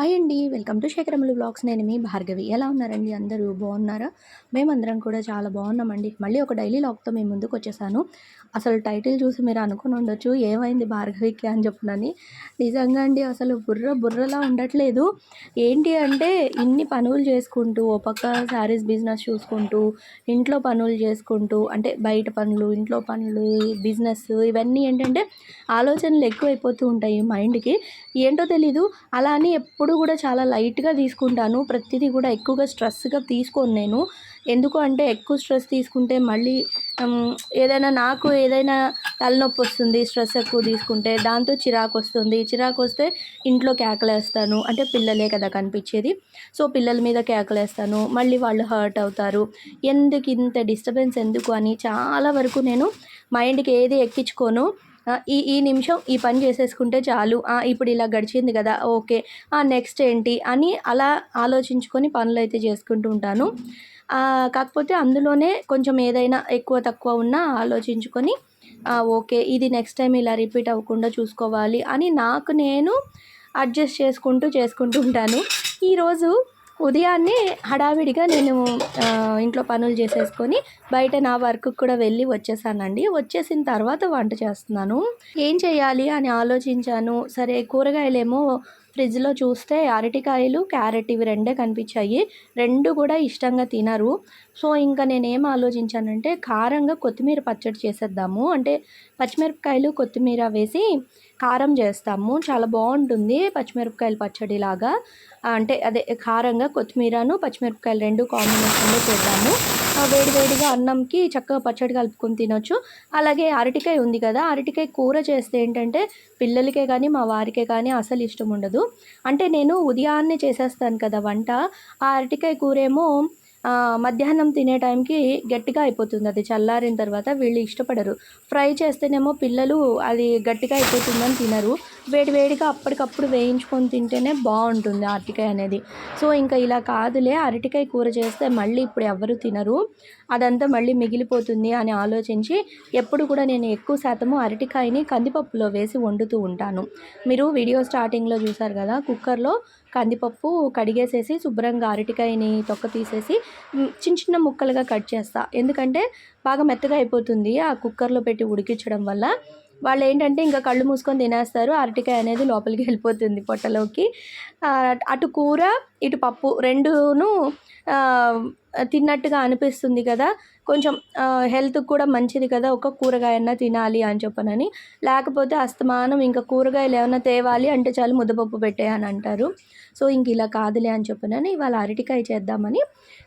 Hi అండి. Welcome to శేఖరములు blogs నేను మీ భార్గవి. ఎలా ఉన్నారండి? అందరూ బాగున్నారా? మేమందరం కూడా చాలా బాగున్నామండి. మళ్ళీ ఒక డైలీ లాగ్తో మేము ముందుకు వచ్చేసాను. అసలు టైటిల్ చూసి మీరు అనుకుని ఉండొచ్చు. ఏమైంది భార్గవికి అని చెప్పునని. నిజంగా అండి అసలు బుర్ర బుర్రలా ఉండట్లేదు. ఏంటి అంటే ఇన్ని పనులు చేసుకుంటూ ఓ పక్క శారీస్ బిజినెస్ చూసుకుంటూ ఇంట్లో పనులు చేసుకుంటూ అంటే బయట పనులు ఇంట్లో పనులు బిజినెస్ ఇవన్నీ ఏంటంటే ఆలోచనలు ఎక్కువైపోతూ ఉంటాయి మైండ్కి. ఏంటో తెలీదు. అలా అని ఎప్పుడు కూడా చాలా లైట్గా తీసుకుంటాను. ప్రతిదీ కూడా ఎక్కువగా స్ట్రెస్గా తీసుకోను నేను. ఎందుకు అంటే ఎక్కువ స్ట్రెస్ తీసుకుంటే మళ్ళీ ఏదైనా నాకు ఏదైనా తలనొప్పి వస్తుంది స్ట్రెస్ ఎక్కువ తీసుకుంటే దాంతో చిరాకు వస్తుంది. చిరాకు వస్తే ఇంట్లో కేకలేస్తాను. అంటే పిల్లలే కదా కనిపించేది. సో పిల్లల మీద కేకలేస్తాను. మళ్ళీ వాళ్ళు హర్ట్ అవుతారు. ఎందుకు ఇంత డిస్టర్బెన్స్ ఎందుకు అని చాలా వరకు నేను మైండ్కి ఏది ఎక్కించుకోను. ఈ ఈ నిమిషం ఈ పని చేసేసుకుంటే చాలు. ఇప్పుడు ఇలా గడిచింది కదా ఓకే. నెక్స్ట్ ఏంటి అని అలా ఆలోచించుకొని పనులు అయితే చేసుకుంటూ ఉంటాను. కాకపోతే అందులోనే కొంచెం ఏదైనా ఎక్కువ తక్కువ ఉన్నా ఆలోచించుకొని ఓకే ఇది నెక్స్ట్ టైం ఇలా రిపీట్ అవ్వకుండా చూసుకోవాలి అని నాకు నేను అడ్జస్ట్ చేసుకుంటూ చేసుకుంటూ ఉంటాను. ఈరోజు ఉదయాన్నే హడావిడిగా నేను ఇంట్లో పనులు చేసేసుకొని బయట నా వర్క్ కూడా వెళ్ళి వచ్చేసానండి. వచ్చేసిన తర్వాత వంట చేస్తున్నాను. ఏం చేయాలి అని ఆలోచించాను. సరే కూరగాయలేమో ఫ్రిడ్జ్లో చూస్తే అరటికాయలు క్యారెట్ ఇవి రెండే కనిపించాయి. రెండు కూడా ఇష్టంగా తినరు. సో ఇంకా నేనేం ఆలోచించానంటే కారంగా కొత్తిమీర పచ్చడి చేసేద్దాము. అంటే పచ్చిమిరపకాయలు కొత్తిమీర వేసి కారం చేస్తాము. చాలా బాగుంటుంది పచ్చిమిరపకాయల పచ్చడి లాగా. అంటే అదే కారంగా కొత్తిమీరను పచ్చిమిరపకాయలు రెండు కాంబినేషన్లో చేద్దాము. వేడి వేడిగా అన్నంకి చక్కగా పచ్చడి కలుపుకొని తినొచ్చు. అలాగే అరటికాయ ఉంది కదా అరటికాయ కూర చేస్తే ఏంటంటే పిల్లలకే కానీ మా వారికే కానీ అసలు ఇష్టం ఉండదు. అంటే నేను ఉదయాన్నే చేసేస్తాను కదా వంట. ఆ అరటికాయ కూర ఏమో మధ్యాహ్నం తినే టైంకి గట్టిగా అయిపోతుంది. అది చల్లారిన తర్వాత వీళ్ళు ఇష్టపడరు. ఫ్రై చేస్తేనేమో పిల్లలు అది గట్టిగా అయిపోతుందని తినరు. వేడి వేడిగా అప్పటికప్పుడు వేయించుకొని తింటేనే బాగుంటుంది అరటికాయ అనేది. సో ఇంకా ఇలా కాదులే అరటికాయ కూర చేస్తే మళ్ళీ ఇప్పుడు ఎవరు తినరు. అదంతా మళ్ళీ మిగిలిపోతుంది అని ఆలోచించి ఎప్పుడు కూడా నేను ఎక్కువ శాతము అరటికాయని కందిపప్పులో వేసి వండుతూ ఉంటాను. మీరు వీడియో స్టార్టింగ్లో చూసారు కదా కుక్కర్లో కందిపప్పు కడిగేసేసి శుభ్రంగా అరటికాయని తొక్క తీసేసి చిన్న చిన్న ముక్కలుగా కట్ చేస్తా. ఎందుకంటే బాగా మెత్తగా అయిపోతుంది ఆ కుక్కర్లో పెట్టి ఉడికించడం వల్ల. వాళ్ళు ఏంటంటే ఇంకా కళ్ళు మూసుకొని తినేస్తారు. అరటికాయ అనేది లోపలికి వెళ్ళిపోతుంది పొట్టలోకి. అటు కూర ఇటు పప్పు రెండును తిన్నట్టుగా అనిపిస్తుంది కదా. కొంచెం హెల్త్కి కూడా మంచిది కదా. ఒక కూరగాయన్నా తినాలి అని చెప్పనని. లేకపోతే అస్తమానం ఇంకా కూరగాయలు ఏమైనా తేవాలి అంటే చాలు ముద్దపప్పు పెట్టేయని అంటారు. సో ఇంక ఇలా కాదులే అని చెప్పనని ఇవాళ అరటికాయ చేద్దామని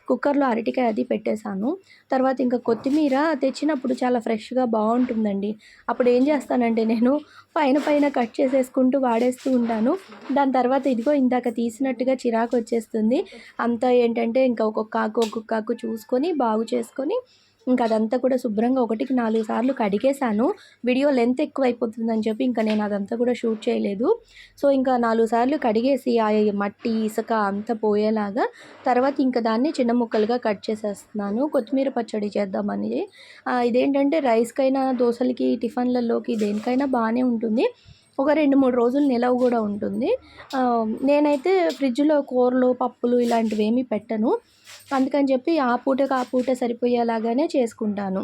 కుక్కర్లో అరటికాయ అది పెట్టేశాను. తర్వాత ఇంకా కొత్తిమీర తెచ్చినప్పుడు చాలా ఫ్రెష్గా బాగుంటుందండి. అప్పుడు ఏం చేస్తానంటే నేను పైన పైన కట్ చేసేసుకుంటూ వాడేస్తూ ఉంటాను. దాని తర్వాత ఇదిగో ఇందాక తీసినట్టుగా చిరాకు వచ్చేస్తుంది. అంతా ఏంటంటే ఇంకా ఒక్కొక్క ఆకు ఒక్కొక్క ఆకు చూసుకొని బాగు చేసుకొని ఇంకా అదంతా కూడా శుభ్రంగా ఒకటికి నాలుగు సార్లు కడిగేశాను. వీడియో లెంత్ ఎక్కువ అయిపోతుందని చెప్పి ఇంకా నేను అదంతా కూడా షూట్ చేయలేదు. సో ఇంకా నాలుగు సార్లు కడిగేసి ఆ మట్టి ఇసుక అంతా పోయేలాగా తర్వాత ఇంకా దాన్ని చిన్న ముక్కలుగా కట్ చేసేస్తున్నాను. కొత్తిమీర పచ్చడి చేద్దామని. ఇదేంటంటే రైస్కైనా దోశలకి టిఫిన్లలోకి దేనికైనా బాగానే ఉంటుంది. ఒక రెండు మూడు రోజులు నిలవ కూడా ఉంటుంది. నేనైతే ఫ్రిడ్జ్లో కూరలు పప్పులు ఇలాంటివి ఏమీ పెట్టను. అందుకని చెప్పి ఆ పూటకు ఆ పూట సరిపోయేలాగానే చేసుకుంటాను.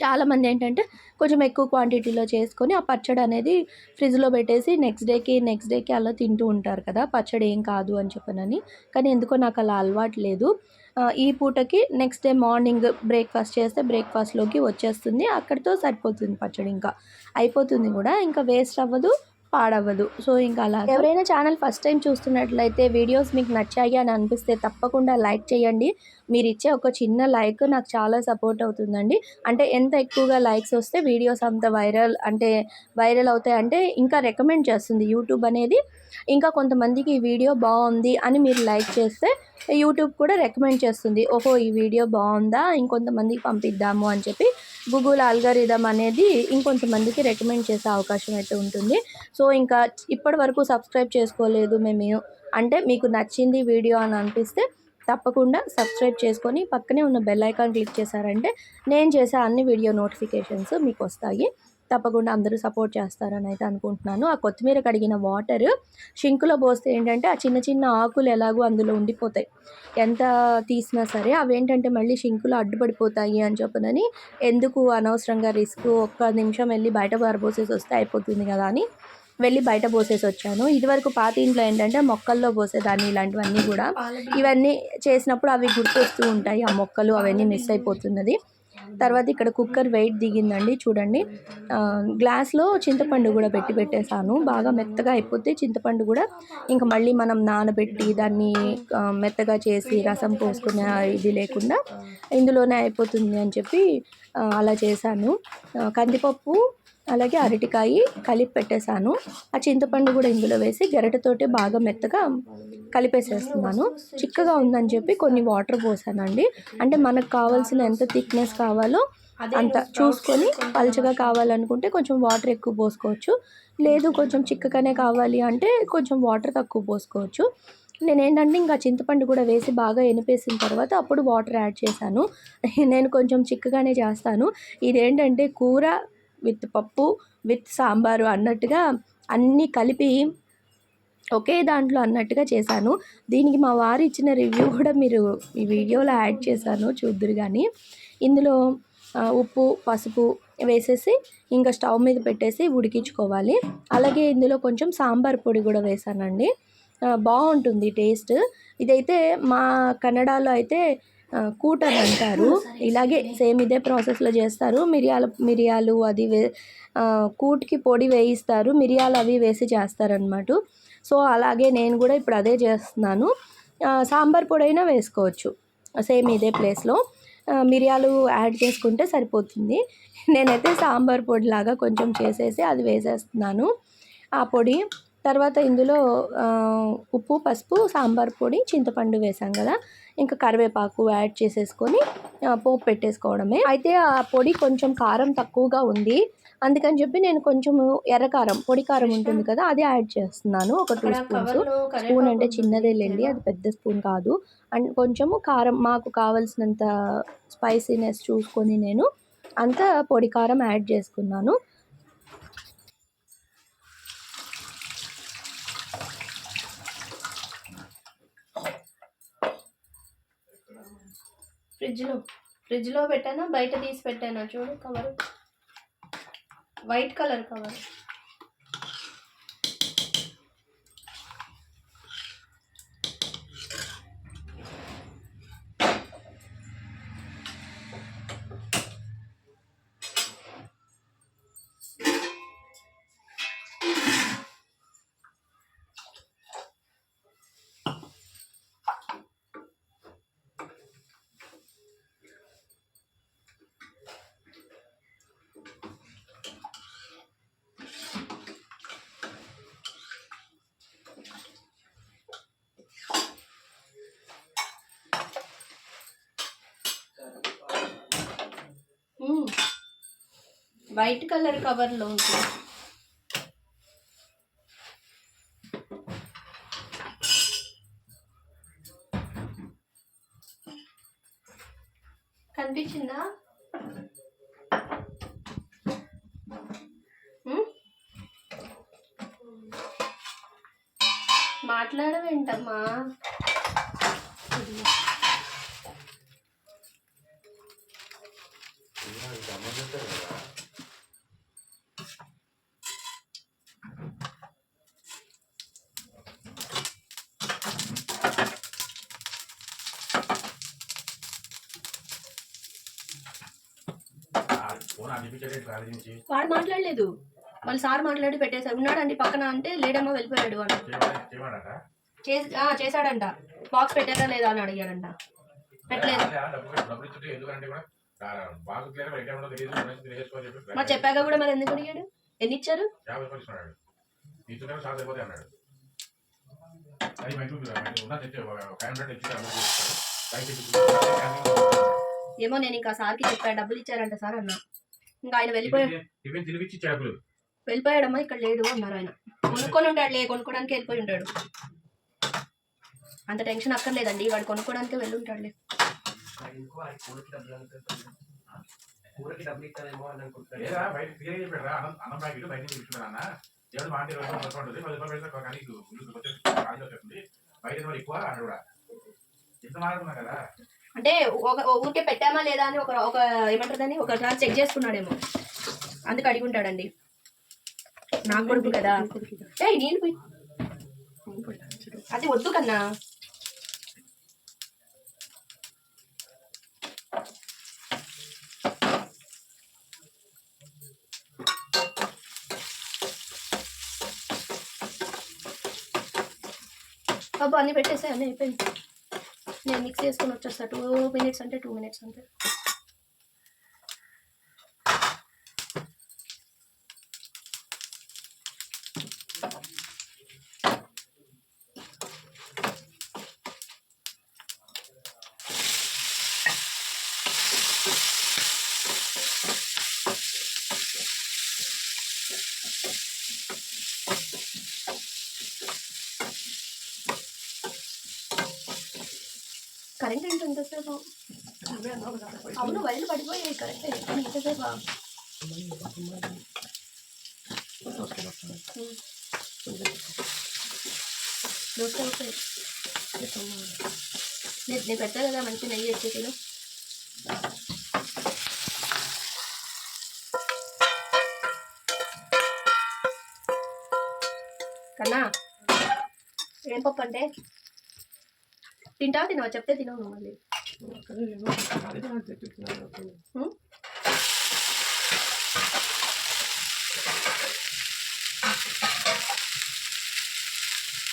చాలామంది ఏంటంటే కొంచెం ఎక్కువ క్వాంటిటీలో చేసుకొని ఆ పచ్చడి అనేది ఫ్రిడ్జ్లో పెట్టేసి నెక్స్ట్ డేకి నెక్స్ట్ డేకి అలా తింటూ ఉంటారు కదా పచ్చడి ఏం కాదు అని చెప్పనని. కానీ ఎందుకో నాకు అలా అలవాటు లేదు. ఈ పూటకి నెక్స్ట్ డే మార్నింగ్ బ్రేక్ఫాస్ట్ చేస్తే బ్రేక్ఫాస్ట్లోకి వచ్చేస్తుంది. అక్కడితో సరిపోతుంది పచ్చడి ఇంకా. అయిపోతుంది కూడా. ఇంకా వేస్ట్ అవ్వదు. పాడవ్వదు. సో ఇంకా అలా ఎవరైనా ఛానల్ ఫస్ట్ టైం చూస్తున్నట్లయితే వీడియోస్ మీకు నచ్చాయి అని అనిపిస్తే తప్పకుండా లైక్ చేయండి. మీరు ఇచ్చే ఒక చిన్న లైక్ నాకు చాలా సపోర్ట్ అవుతుందండి. అంటే ఎంత ఎక్కువగా లైక్స్ వస్తే వీడియోస్ అంత వైరల్ అంటే వైరల్ అవుతాయి అంటే ఇంకా రికమెండ్ చేస్తుంది యూట్యూబ్ అనేది. ఇంకా కొంతమందికి ఈ వీడియో బాగుంది అని మీరు లైక్ చేస్తే యూట్యూబ్ కూడా రికమెండ్ చేస్తుంది. ఓహో ఈ వీడియో బాగుందా? ఇంకొంతమందికి పంపిద్దాము అని చెప్పి గూగుల్ ఆల్గారిథం అనేది ఇంకొంతమందికి రికమెండ్ చేసే అవకాశం అయితే ఉంటుంది. సో ఇంకా ఇప్పటి వరకు సబ్స్క్రైబ్ చేసుకోలేదు మేము. అంటే మీకు నచ్చింది వీడియో అని అనిపిస్తే తప్పకుండా సబ్స్క్రైబ్ చేసుకొని పక్కనే ఉన్న బెల్ ఐకాన్ క్లిక్ చేశారంటే నేను చేసే అన్ని వీడియో నోటిఫికేషన్స్ మీకు వస్తాయి. తప్పకుండా అందరూ సపోర్ట్ చేస్తారని అయితే అనుకుంటున్నాను. ఆ కొత్తిమీర కడిగిన వాటర్ షింకులో పోస్తే ఏంటంటే ఆ చిన్న చిన్న ఆకులు ఎలాగో అందులో ఉండిపోతాయి. ఎంత తీసినా సరే అవి ఏంటంటే మళ్ళీ షింకులో అడ్డుపడిపోతాయి అని చెప్పనని ఎందుకు అనవసరంగా రిస్క్ ఒక్క నిమిషం వెళ్ళి బయట పారబోసేసి వస్తే అయిపోతుంది కదా అని వెళ్ళి బయట పోసేసి వచ్చాను. ఇదివరకు పాత ఇంట్లో ఏంటంటే మొక్కల్లో పోసేదాన్ని ఇలాంటివన్నీ కూడా. ఇవన్నీ చేసినప్పుడు అవి గుర్తొస్తూ ఉంటాయి. ఆ మొక్కలు అవన్నీ మిస్ అయిపోతున్నది. తర్వాత ఇక్కడ కుక్కర్ వెయిట్ దిగిందండి చూడండి. గ్లాస్లో చింతపండు కూడా పెట్టి పెట్టేశాను. బాగా మెత్తగా అయిపోతే చింతపండు కూడా ఇంకా మళ్ళీ మనం నానబెట్టి దాన్ని మెత్తగా చేసి రసం పోసుకునే ఇది లేకుండా ఇందులోనే అయిపోతుంది అని చెప్పి అలా చేశాను. కందిపప్పు అలాగే అరటికాయ కలిపి పెట్టేశాను. ఆ చింతపండు కూడా ఇందులో వేసి గరిటెతోటి బాగా మెత్తగా కలిపేసేస్తున్నాను. చిక్కగా ఉందని చెప్పి కొన్ని వాటర్ పోసానండి. అంటే మనకు కావాల్సిన ఎంత థిక్నెస్ కావాలో అంత చూసుకొని పలుచగా కావాలనుకుంటే కొంచెం వాటర్ ఎక్కువ పోసుకోవచ్చు. లేదు కొంచెం చిక్కగానే కావాలి అంటే కొంచెం వాటర్ తక్కువ పోసుకోవచ్చు. నేను ఏంటంటే ఇంకా చింతపండు కూడా వేసి బాగా ఎనిపేసిన తర్వాత అప్పుడు వాటర్ యాడ్ చేశాను. నేను కొంచెం చిక్కగానే చేస్తాను. ఇదేంటంటే కూర విత్ పప్పు విత్ సాంబారు అన్నట్టుగా అన్నీ కలిపి ఒకే దాంట్లో అన్నట్టుగా చేశాను. దీనికి మా వారు ఇచ్చిన రివ్యూ కూడా మీరు ఈ వీడియోలో యాడ్ చేశాను చూద్దురు కానీ ఇందులో ఉప్పు పసుపు వేసేసి ఇంకా స్టవ్ మీద పెట్టేసి ఉడికించుకోవాలి. అలాగే ఇందులో కొంచెం సాంబార్ పొడి కూడా వేసానండి బాగుంటుంది టేస్ట్. ఇదైతే మా కన్నడలో అయితే కూటర్ కూట్ అని అంటారు ఇలాగే సేమ్ ఇదే ప్రాసెస్లో చేస్తారు. మిరియాల మిరియాలు అది వే కూట్కి పొడి వేయిస్తారు. మిరియాలు అవి వేసి చేస్తారనమాట సో అలాగే నేను కూడా ఇప్పుడు అదే చేస్తున్నాను. సాంబార్ పొడి అయినా వేసుకోవచ్చు. సేమ్ ఇదే ప్లేస్లో. మిరియాలు యాడ్ చేసుకుంటే సరిపోతుంది. నేనైతే సాంబార్ పొడి లాగా కొంచెం చేసేసి అది వేసేస్తున్నాను. ఆ పొడి తర్వాత ఇందులో ఉప్పు పసుపు సాంబార్ పొడి చింతపండు వేసాం కదా. ఇంకా కరివేపాకు యాడ్ చేసేసుకొని పోపు పెట్టేసుకోవడమే. అయితే ఆ పొడి కొంచెం కారం తక్కువగా ఉంది. అందుకని చెప్పి నేను కొంచెం ఎర్రకారం పొడి కారం ఉంటుంది కదా అది యాడ్ చేస్తున్నాను. ఒక టూ స్పూన్స్ స్పూన్ అంటే చిన్నదే లేండి అది పెద్ద స్పూన్ కాదు. అండ్ కొంచెము కారం మాకు కావలసినంత స్పైసీనెస్ చూసుకొని నేను అంత పొడి కారం యాడ్ చేసుకున్నాను. ఫ్రిడ్జ్లో ఫ్రిడ్జ్లో పెట్టానా? బయట తీసి పెట్టానా? చూడు cover. White colour cover. White colour కవర్లో ఉంటుంది. కనిపించిందా? మాట్లాడవేంటమ్మా? వాడు మాట్లాడలేదు. వాళ్ళు సార్ మాట్లాడి పెట్టేశారు. ఉన్నాడండి పక్కన అంటే లేడమ్మా వెళ్ళిపోయాడు అని. చేశాడంట. బాక్స్ పెట్టారా లేదా అని అడిగాడంట పెట్టలేదు. మరి చెప్పాక కూడా మరి ఎందుకు అడిగాడు? ఎన్ని ఇచ్చారు ఏమో నేను ఇంకా సార్కి చెప్పా డబ్బులు ఇచ్చారంట సార్ అన్న. ఇంకా ఆయన వెళ్ళిపోయాడు వెళ్ళిపోయాడమ్మా ఇక్కడ లేడు అన్నారు ఆయన. కొనుక్కొని ఉంటాడు లే కొనుక్కోడానికి వెళ్ళిపోయి ఉంటాడు. అంత టెన్షన్ అక్కర్లేదండి వాడు కొనుక్కోడానికి వెళ్ళి ఉంటాడులే. బయట ఎక్కువ అంటే ఒక ఊరికే పెట్టామా లేదా అని ఒక ఒక ఏమంటారని ఒకసారి చెక్ చేసుకున్నాడేమో. అందుకు అడిగి ఉంటాడండి. నా కొడుకు కదా. ఏ నేను పోయి అది వద్దు కన్నా. అబ్బా అన్ని పెట్టేసే అన్నీ అయిపోయింది నేను మిక్స్ చేసుకుని వచ్చేస్తా. టూ మినిట్స్ అంటే టూ మినిట్స్ అంతే. కరెంట్ ఏంటి ఎంతసేపు అవును వైర్లు పడిపోయాయి కరెక్ట్ ఎంతసేపు నేను నేను పెడతా కదా మంచి నెయ్యి వచ్చే కిలో కన్నా ఏం పప్పు అంటే? తింటావా తినవా? చెప్తే తినవు నువ్వు మళ్ళీ?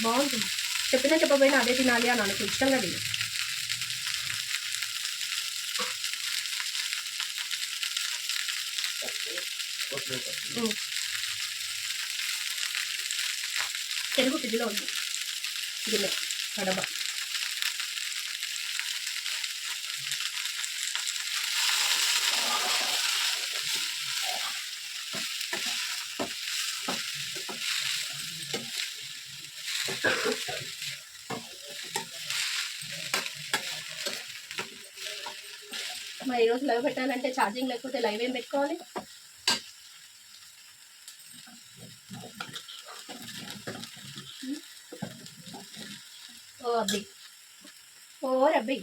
బాగుంటుంది. చెప్పినా చెప్పకపోయినా అదే తినాలి అని అనుకో ఇష్టంగా తిను. తెలుగు ఫ్రిడ్జ్లో ఉంది. ఇదిలే కడప. మరి ఈరోజు లైవ్ పెట్టాలంటే ఛార్జింగ్ లేకపోతే లైవ్ ఏం పెట్టుకోవాలి? ఓ అబ్బి. ఓ రబ్బి.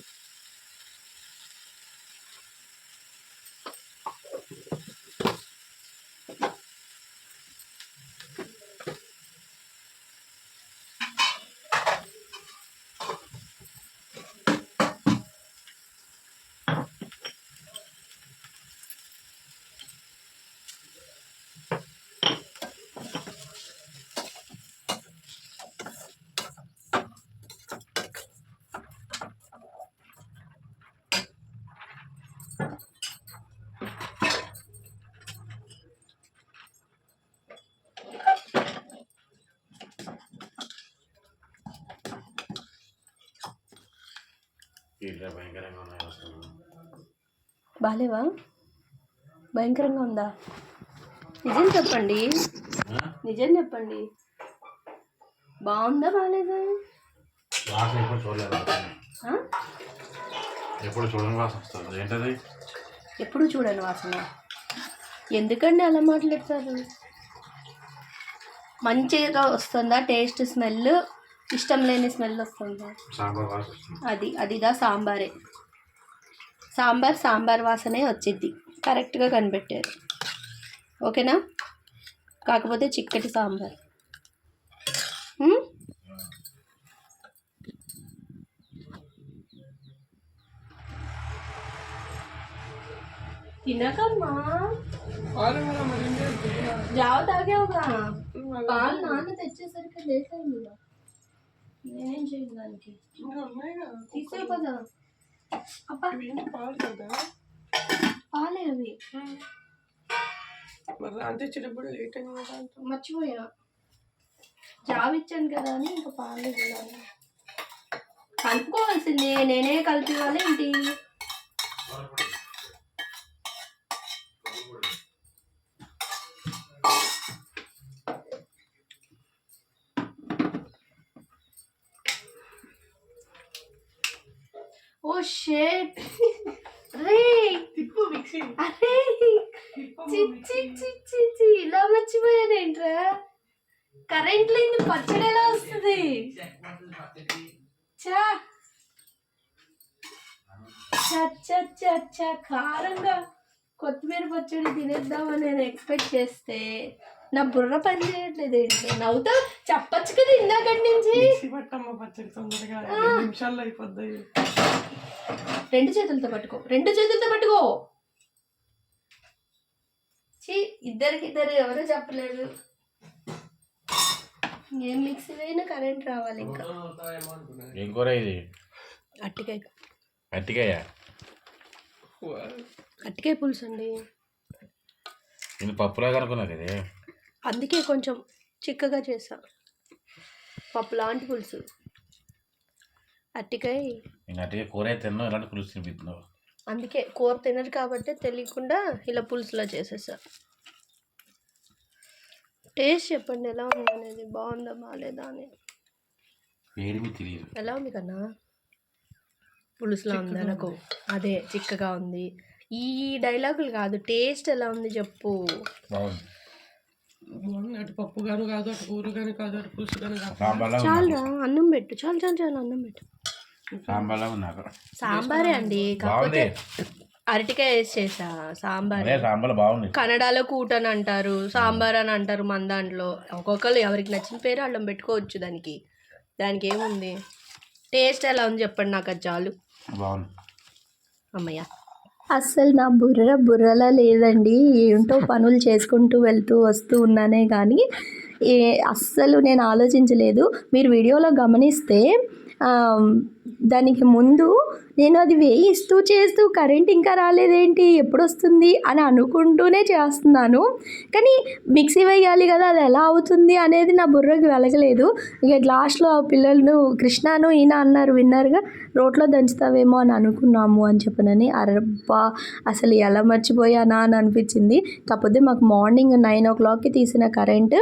ఇట్లా భయంకరంగా ఉన్నాయి అసలు. బాగాలేవా భయంకరంగా ఉందా? నిజం చెప్పండి. నిజం చెప్పండి. బాగుందా బాగాలేదా వాసన ఎప్పుడు చూడలేదు? ఎప్పుడు చూడని వాసన వస్తుంది. ఏంటది? ఎప్పుడు చూడను వాసన? ఎందుకండి అలా మాట్లాడతారు? మంచిగా వస్తుందా? టేస్ట్ స్మెల్ ఇష్టం లేని స్మెల్ వస్తుందా సాంబార్ వాసన వస్తుంది. అది అదిదా సాంబారే. సాంబార్ సాంబార్ వాసనే వచ్చింది కరెక్ట్గా కనిపెట్టారు. ఓకేనా? కాకపోతే చిక్కటి సాంబార్? తినకమ్మా. జావ తాగావుగా. పాలు నాన్న తెచ్చేసరికి లేట్ అయింది ఇక. నేనేం చేయను దానికి? తీసే కదా? పాలే అవి. మరి అంతే చిన్నప్పుడు లేట్ అయింది కదా. మర్చిపోయా జాబ్ ఇచ్చాను కదా అని ఇంకా పాలు ఇవ్వాలి కలుపుకోవాల్సింది. నేనే కలిపి ఇవ్వాలి ఏంటి? ఓ షేట్ రే తిప్పు మిక్సీ అరే తిప్పు చి చి చి చి చి ఇలా మర్చిపోయానేంట్రా? కరెంట్ లేని పచ్చడి ఎలా వస్తుంది? చా చ చ చ చ కారంగా కొత్తిమీర పచ్చడి తినేద్దామని నేను ఎక్స్పెక్ట్ చేస్తే నా బుర్ర పని చేయట్లేదు ఏంటి. నవ్వుతా? చెప్పచ్చు కదా ఇందాకటి నుంచి? పట్టమ్మ పచ్చడి తొందరగా. నిమిషాల్లో అయిపోద్ది. రెండు చేతులతో పట్టుకో. రెండు చేతులతో పట్టుకో. చీ ఇద్దరికి ఇద్దరు ఎవరో చెప్పలేదు. ఏం మిక్సీ అయినా కరెంట్ రావాలి ఇంకా. ఏం కూర ఇది? అట్టికాయ. అట్టికాయ? అట్టికాయ పులుసు అండి. నేను పప్పులా కనుక్కున్నా కదా. అందుకే కొంచెం చిక్కగా చేసా. పప్పు లాంటి పులుసు. అట్టికాయ అట్టిగా కూర తిన్నావు ఇలాంటి పులుసు తినిపిస్తున్నావు అందుకే కూర తినరు కాబట్టి తెలియకుండా ఇలా పులుసులా చేసేసా. టేస్ట్ చెప్పండి ఎలా ఉంది అనేది బాగుందా బాగాలేదా అని. వేడిమి తెలియదు. ఎలా ఉంది కన్నా? పులుసులా ఉంది అనకు. అదే చిక్కగా ఉంది. ఈ డైలాగులు కాదు టేస్ట్ ఎలా ఉంది చెప్పు. బాగుంది. అటు పప్పు గాను కాదు అటు కూర గాను కాదు అటు పులుసు గాను కాదు. చాలురా అన్నం పెట్టు. చాలు చాలు చాలు అన్నం పెట్టు. సాంబార్లా ఉంది నాకు సాంబారే అండి. కాకపోతే అరటికాయ వేసి చేసా సాంబార్. బాగుంది. కన్నడలో కూట్ అని అంటారు సాంబార్ అని అంటారు మన దాంట్లో. ఒక్కొక్కరు ఎవరికి నచ్చిన పేరు వాళ్ళం పెట్టుకోవచ్చు దానికి. దానికి ఏముంది? టేస్ట్ ఎలా ఉంది చెప్పండి నాకు అది చాలు. బాగుంది. అమ్మయ్య. అస్సలు నా బుర్ర బుర్రలా లేదండి. ఏంటో పనులు చేసుకుంటూ వెళ్తూ వస్తూ ఉన్నానే కానీ అస్సలు నేను ఆలోచించలేదు. మీరు వీడియోలో గమనిస్తే దానికి ముందు నేను అది వేయిస్తూ చేస్తూ కరెంట్ ఇంకా రాలేదేంటి? ఎప్పుడు వస్తుంది అని అనుకుంటూనే చేస్తున్నాను. కానీ మిక్సీ వేయాలి కదా అది ఎలా అవుతుంది అనేది నా బుర్రకు వెలగలేదు. ఇక లాస్ట్లో ఆ పిల్లలను కృష్ణను ఈయన అన్నారు విన్నారుగా రోట్లో దంచుతావేమో అని అనుకున్నాము అని చెప్పనని అరబ్బా అసలు ఎలా మర్చిపోయానా అని అనిపించింది. కాకపోతే మాకు మార్నింగ్ నైన్ ఓ క్లాక్కి తీసిన కరెంట్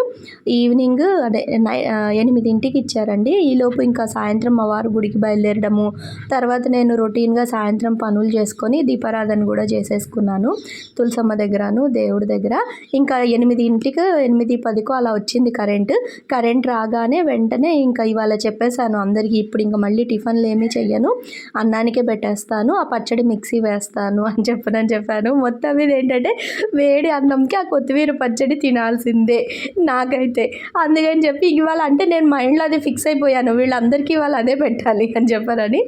ఈవినింగ్ అదే నై ఎనిమిదింటికి ఇచ్చారండి. ఈలోపు ఇంకా సాయంత్రం మా వారు గుడికి బయలుదేరడము. తర్వాత నేను రొటీన్గా సాయంత్రం పనులు చేసుకొని దీపారాధన కూడా చేసేసుకున్నాను. తులసమ్మ దగ్గరను దేవుడి దగ్గర. ఇంకా ఎనిమిదింటికి ఎనిమిది పదికో అలా వచ్చింది కరెంట్. కరెంట్ రాగానే వెంటనే ఇంకా ఇవాళ చెప్పేశాను అందరికీ ఇప్పుడు ఇంకా మళ్ళీ టిఫిన్లు ఏమీ చెయ్యను. అన్నానికే పెట్టేస్తాను ఆ పచ్చడి మిక్సీ వేస్తాను అని చెప్పనని చెప్పాను. మొత్తం ఇది ఏంటంటే వేడి అన్నంకి ఆ కొత్తిమీర పచ్చడి తినాల్సిందే నాకైతే. అందుకని చెప్పి ఇవాళ అంటే నేను మైండ్లో అదే ఫిక్స్ అయిపోయాను వీళ్ళందరికీ ఇవాళ అదే పెట్టాలి అని చెప్పారని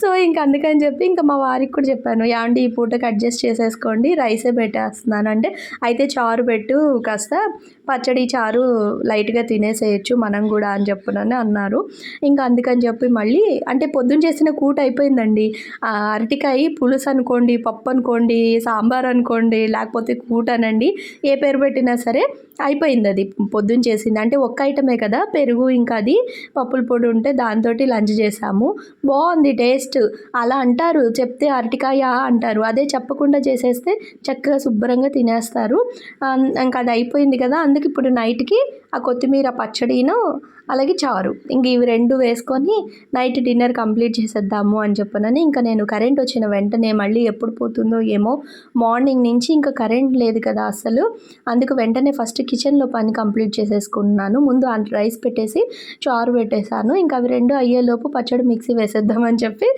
సో ఇంకా అందుకని చెప్పి ఇంకా మా వారికి కూడా చెప్పాను యాండి ఈ పూటకి అడ్జస్ట్ చేసేసుకోండి రైసే పెట్టేస్తున్నాను. అంటే అయితే చారు పెట్టు కాస్త పచ్చడి చారు లైట్గా తినేసేయచ్చు మనం కూడా అని చెప్పునని అన్నారు. ఇంకా అందుకని చెప్పి మళ్ళీ అంటే పొద్దున్న చేసిన కూట అయిపోయిందండి. అరటికాయ పులుసు అనుకోండి పప్పు అనుకోండి సాంబార్ అనుకోండి లేకపోతే కూట అనండి ఏ పేరు పెట్టినా సరే అయిపోయింది అది పొద్దున్న చేసింది. అంటే ఒక్క ఐటమే కదా పెరుగు ఇంకా అది పప్పుల పొడి ఉంటే దాంతో లంచ్ చేసాము. బాగుంది టేస్ట్. అలా అంటారు చెప్తే అరటికాయ అంటారు. అదే చెప్పకుండా చేసేస్తే చక్కగా శుభ్రంగా తినేస్తారు. ఇంకా అది అయిపోయింది కదా అందుకు ఇప్పుడు నైట్కి ఆ కొత్తిమీర పచ్చడిను అలాగే చారు. ఇంక ఇవి రెండు వేసుకొని నైట్ డిన్నర్ కంప్లీట్ చేసేద్దాము అని చెప్పనని ఇంకా నేను కరెంట్ వచ్చిన వెంటనే మళ్ళీ ఎప్పుడు పోతుందో ఏమో మార్నింగ్ నుంచి ఇంకా కరెంట్ లేదు కదా అసలు. అందుకు వెంటనే ఫస్ట్ కిచెన్లో పని కంప్లీట్ చేసేసుకుంటున్నాను. ముందు ఆ రైస్ పెట్టేసి చారు పెట్టేశాను. ఇంకా అవి రెండు అయ్యేలోపు పచ్చడి మిక్సీ వేసేద్దామని చెప్పి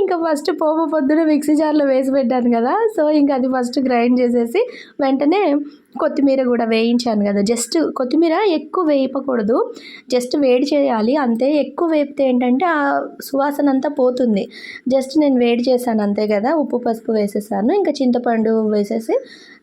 ఇంకా ఫస్ట్ పోపు పొద్దున మిక్సీ జార్లో వేసి పెట్టాను కదా. సో ఇంకా అది ఫస్ట్ గ్రైండ్ చేసేసి వెంటనే కొత్తిమీర కూడా వేయించాను కదా. జస్ట్ కొత్తిమీర ఎక్కువ వేయకూడదు జస్ట్ వేడి చేయాలి. అంతే ఎక్కువ వేపితే ఏంటంటే ఆ సువాసన అంతా పోతుంది. జస్ట్ నేను వేడి చేశాను అంతే కదా ఉప్పు పసుపు వేసేసాను. ఇంకా చింతపండు వేసేసి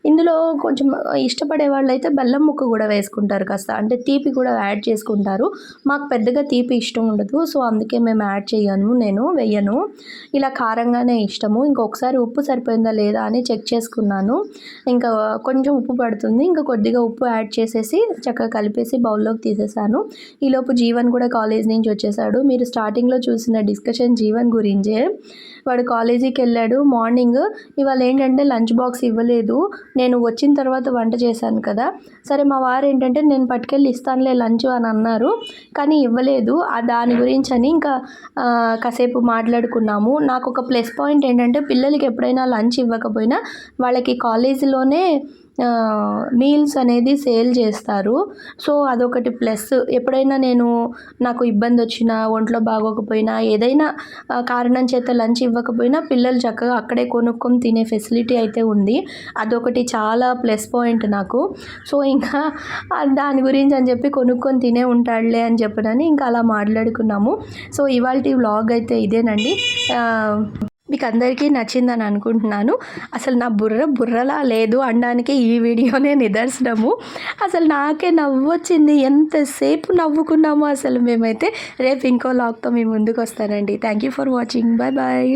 ఇందులో కొంచెం ఇష్టపడే వాళ్ళు అయితే బెల్లం ముక్క కూడా వేసుకుంటారు కాస్త. అంటే తీపి కూడా యాడ్ చేసుకుంటారు. మాకు పెద్దగా తీపి ఇష్టం ఉండదు. సో అందుకే మేము యాడ్ చేయను నేను వెయ్యను ఇలా కారంగానే ఇష్టము. ఇంకొకసారి ఉప్పు సరిపోయిందా లేదా అని చెక్ చేసుకున్నాను. ఇంకా కొంచెం ఉప్పు పడుతుంది. ఇంకా కొద్దిగా ఉప్పు యాడ్ చేసేసి చక్కగా కలిపేసి బౌల్లోకి తీసేసాను. ఈలోపు జీవన్ కూడా కాలేజ్ నుంచి వచ్చేసాడు. మీరు స్టార్టింగ్లో చూసిన డిస్కషన్ జీవన్ గురించే. వాడు కాలేజీకి వెళ్ళాడు. మార్నింగ్ ఇవాళ ఏంటంటే లంచ్ బాక్స్ ఇవ్వలేదు. నేను వచ్చిన తర్వాత వంట చేశాను కదా. సరే మా వారు ఏంటంటే నేను పట్టుకెళ్ళి ఇస్తానులే లంచ్ అని అన్నారు. కానీ ఇవ్వలేదు. ఆ దాని గురించి అని ఇంకా కాసేపు మాట్లాడుకున్నాము. నాకు ఒక ప్లస్ పాయింట్ ఏంటంటే పిల్లలకి ఎప్పుడైనా లంచ్ ఇవ్వకపోయినా వాళ్ళకి కాలేజీలోనే మీల్స్ అనేది సేల్ చేస్తారు. సో అదొకటి ప్లస్. ఎప్పుడైనా నేను నాకు ఇబ్బంది వచ్చినా ఒంట్లో బాగోకపోయినా ఏదైనా కారణం చేత లంచ్ ఇవ్వకపోయినా పిల్లలు చక్కగా అక్కడే కొనుక్కొని తినే ఫెసిలిటీ అయితే ఉంది. అదొకటి చాలా ప్లస్ పాయింట్ నాకు. సో ఇంకా దాని గురించి అని చెప్పి కొనుక్కొని తినే ఉంటాడులే అని చెప్పనని ఇంకా అలా మాట్లాడుకున్నాము. సో ఇవాళ వ్లాగ్ అయితే ఇదేనండి. మీకు అందరికీ నచ్చిందని అనుకుంటున్నాను. అసలు నా బుర్ర బుర్రలా లేదు అనడానికి ఈ వీడియోనే నిదర్శనము. అసలు నాకే నవ్వు వచ్చింది. ఎంతసేపు నవ్వుకున్నామో అసలు మేమైతే రేపు ఇంకో లాక్తో మీ ముందుకు వస్తానండి thank you for watching bye bye